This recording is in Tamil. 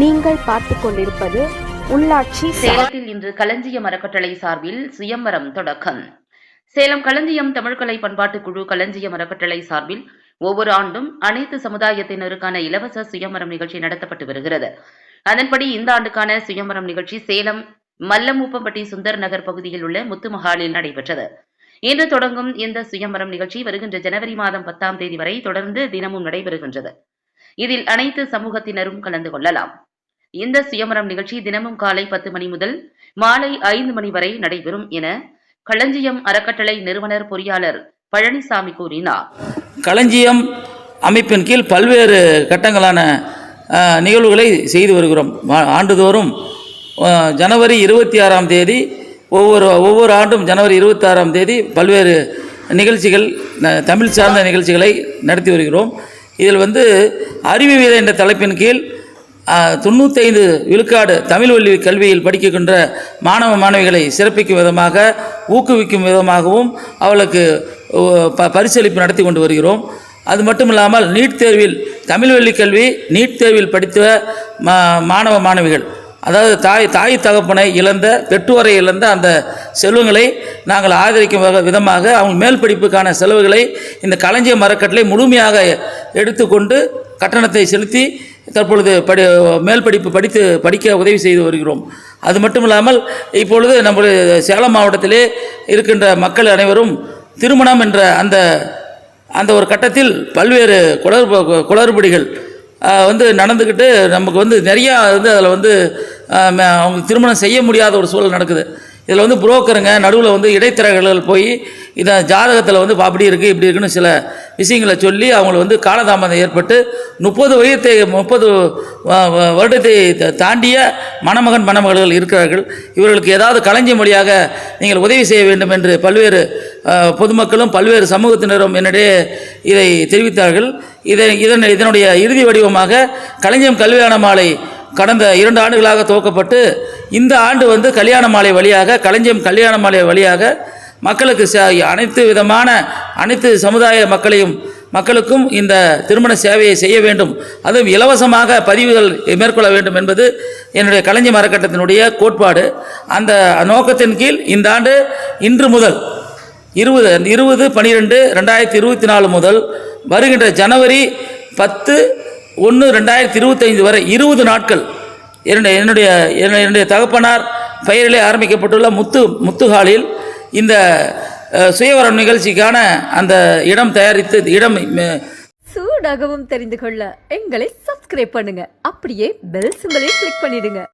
நீங்கள் பார்த்து கொண்டிருப்பது உள்ளாட்சி சேலத்தில் இன்று களஞ்சியம் அறக்கட்டளை சார்பில் சுயம்பரம் தொடக்கம். சேலம் களஞ்சியம் தமிழ்கலை பண்பாட்டுக் குழு களஞ்சியம் அறக்கட்டளை சார்பில் ஒவ்வொரு ஆண்டும் அனைத்து சமுதாயத்தினருக்கான இலவச சுயமரம் நிகழ்ச்சி நடத்தப்பட்டு வருகிறது. அதன்படி இந்த ஆண்டுக்கான சுயமரம் நிகழ்ச்சி சேலம் மல்லமூப்பம்பட்டி சுந்தர் நகர் பகுதியில் உள்ள முத்துமஹாலில் நடைபெற்றது. இன்று தொடங்கும் இந்த சுயமரம் நிகழ்ச்சி வருகின்ற ஜனவரி மாதம் பத்தாம் தேதி வரை தொடர்ந்து தினமும் நடைபெறுகின்றது. இதில் அனைத்து சமூகத்தினரும் கலந்து கொள்ளலாம். இந்த சுயமரம் நிகழ்ச்சி தினமும் காலை பத்து மணி முதல் மாலை ஐந்து மணி வரை நடைபெறும் என களஞ்சியம் அறக்கட்டளை நிறுவனர் பொறியாளர் பழனிசாமி கூறினார். களஞ்சியம் அமைப்பின் கீழ் பல்வேறு கட்டங்களான நிகழ்வுகளை செய்து வருகிறோம். ஆண்டுதோறும் ஜனவரி இருபத்தி ஆறாம் தேதி ஒவ்வொரு ஒவ்வொரு ஆண்டும் ஜனவரி இருபத்தாறாம் தேதி பல்வேறு நிகழ்ச்சிகள் ந- தமிழ் சார்ந்த நிகழ்ச்சிகளை நடத்தி வருகிறோம். இதில் வந்து அறிவு வீத என்ற தலைப்பின் கீழ் தொண்ணூத்தைந்து விழுக்காடு தமிழ் வழி கல்வியில் படிக்கின்ற மாணவ மாணவிகளை சிறப்பிக்கும் விதமாக ஊக்குவிக்கும் விதமாகவும் அவளுக்கு ப பரிசளிப்பு நடத்தி கொண்டு வருகிறோம். அது மட்டும் இல்லாமல் நீட் தேர்வில் தமிழ் வழி கல்வி நீட் தேர்வில் படித்த மா மாணவ மாணவிகள் அதாவது தாய் தாய் தகப்பனை இழந்த பெற்றோரை இழந்த அந்த செல்வங்களை நாங்கள் ஆதரிக்கும் வக- விதமாக அவங்க மேல் படிப்புக்கான செலவுகளை இந்த களஞ்சிய மரக்கட்டளை முழுமையாக எடுத்துக்கொண்டு கட்டணத்தை செலுத்தி தற்பொழுது படி மேல் படிப்பு படித்து படிக்க உதவி செய்து வருகிறோம். அது மட்டும் இல்லாமல் இப்பொழுது நம்முடைய சேலம் மாவட்டத்திலே இருக்கின்ற மக்கள் அனைவரும் திருமணம் என்ற அந்த அந்த ஒரு கட்டத்தில் பல்வேறு குளறு குளறுபடிகள் வந்து நடந்துக்கிட்டு நமக்கு வந்து நிறையா வந்து அதில் வந்து அவங்க திருமணம் செய்ய முடியாத ஒரு சூழல் நடக்குது. இதில் வந்து புரோக்கருங்க நடுவில் வந்து இடைத்தரகர்கள் போய் இதை ஜாதகத்தில் வந்து அப்படி இருக்குது இப்படி இருக்குன்னு சில விஷயங்களை சொல்லி அவங்களை வந்து காலதாமதம் ஏற்பட்டு முப்பது வயதை முப்பது வருடத்தை த- தாண்டிய மணமகன் மணமகள்கள் இருக்கிறார்கள். இவர்களுக்கு ஏதாவது களஞ்சி மொழியாக நீங்கள் உதவி செய்ய வேண்டும் என்று பல்வேறு பொதுமக்களும் பல்வேறு சமூகத்தினரும் என்னிடையே இதை தெரிவித்தார்கள். இதை இதன் இதனுடைய இறுதி வடிவமாக களஞ்சியம் கல்வியான மாலை கடந்த இரண்டு ஆண்டுகளாக துவக்கப்பட்டு இந்த ஆண்டு வந்து கல்யாண மாலை வழியாக களஞ்சியம் கல்யாண மாலை வழியாக மக்களுக்கு அனைத்து விதமான அனைத்து சமுதாய மக்களையும் மக்களுக்கும் இந்த திருமண சேவையை செய்ய வேண்டும். அதுவும் இலவசமாக பதிவுகள் மேற்கொள்ள வேண்டும் என்பது என்னுடைய கலைஞர் அறக்கட்டத்தினுடைய கோட்பாடு. அந்த நோக்கத்தின் கீழ் இந்த ஆண்டு இன்று முதல் இருபது இருபது பனிரெண்டு ரெண்டாயிரத்தி இருபத்தி நாலு முதல் வருகின்ற ஜனவரி பத்து ஒன்று ரெண்டாயிரத்தி இருபத்தைந்து வரை இருபது நாட்கள் என்னுடைய என்னுடைய என்னுடைய என்னுடைய தகப்பனார் பெயரிலே ஆரம்பிக்கப்பட்டுள்ள முத்து முத்துஹாலில் இந்த சுயவரம் நிகழ்ச்சிக்கான அந்த இடம் தயாரித்து இடம் சூடாகவும் தெரிந்து கொள்ள எங்களை சப்ஸ்கிரைப் பண்ணுங்க. அப்படியே பெல் சிம்பலையும் கிளிக் பண்ணிடுங்க.